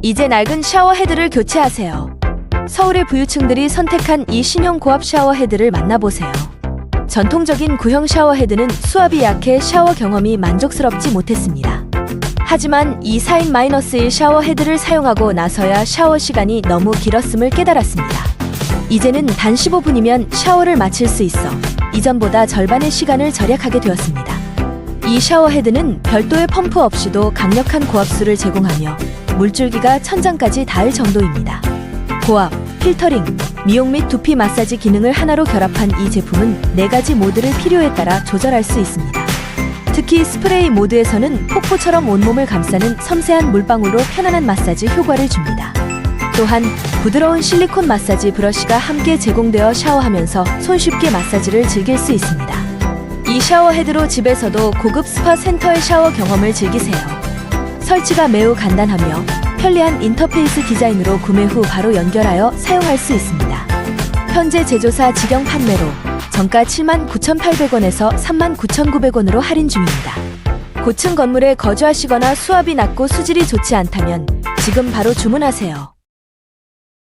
이제 낡은 샤워 헤드를 교체하세요. 서울의 부유층들이 선택한 이 신형 고압 샤워 헤드를 만나보세요. 전통적인 구형 샤워 헤드는 수압이 약해 샤워 경험이 만족스럽지 못했습니다. 하지만 이 4인-1 샤워 헤드를 사용하고 나서야 샤워 시간이 너무 길었음을 깨달았습니다. 이제는 단 15분이면 샤워를 마칠 수 있어 이전보다 절반의 시간을 절약하게 되었습니다. 이 샤워 헤드는 별도의 펌프 없이도 강력한 고압수를 제공하며 물줄기가 천장까지 닿을 정도입니다. 고압, 필터링, 미용 및 두피 마사지 기능을 하나로 결합한 이 제품은 네 가지 모드를 필요에 따라 조절할 수 있습니다. 특히 스프레이 모드에서는 폭포처럼 온몸을 감싸는 섬세한 물방울로 편안한 마사지 효과를 줍니다. 또한 부드러운 실리콘 마사지 브러쉬가 함께 제공되어 샤워하면서 손쉽게 마사지를 즐길 수 있습니다. 이 샤워 헤드로 집에서도 고급 스파 센터의 샤워 경험을 즐기세요. 설치가 매우 간단하며 편리한 인터페이스 디자인으로 구매 후 바로 연결하여 사용할 수 있습니다. 현재 제조사 직영 판매로 정가 79,800원에서 39,900원으로 할인 중입니다. 고층 건물에 거주하시거나 수압이 낮고 수질이 좋지 않다면 지금 바로 주문하세요.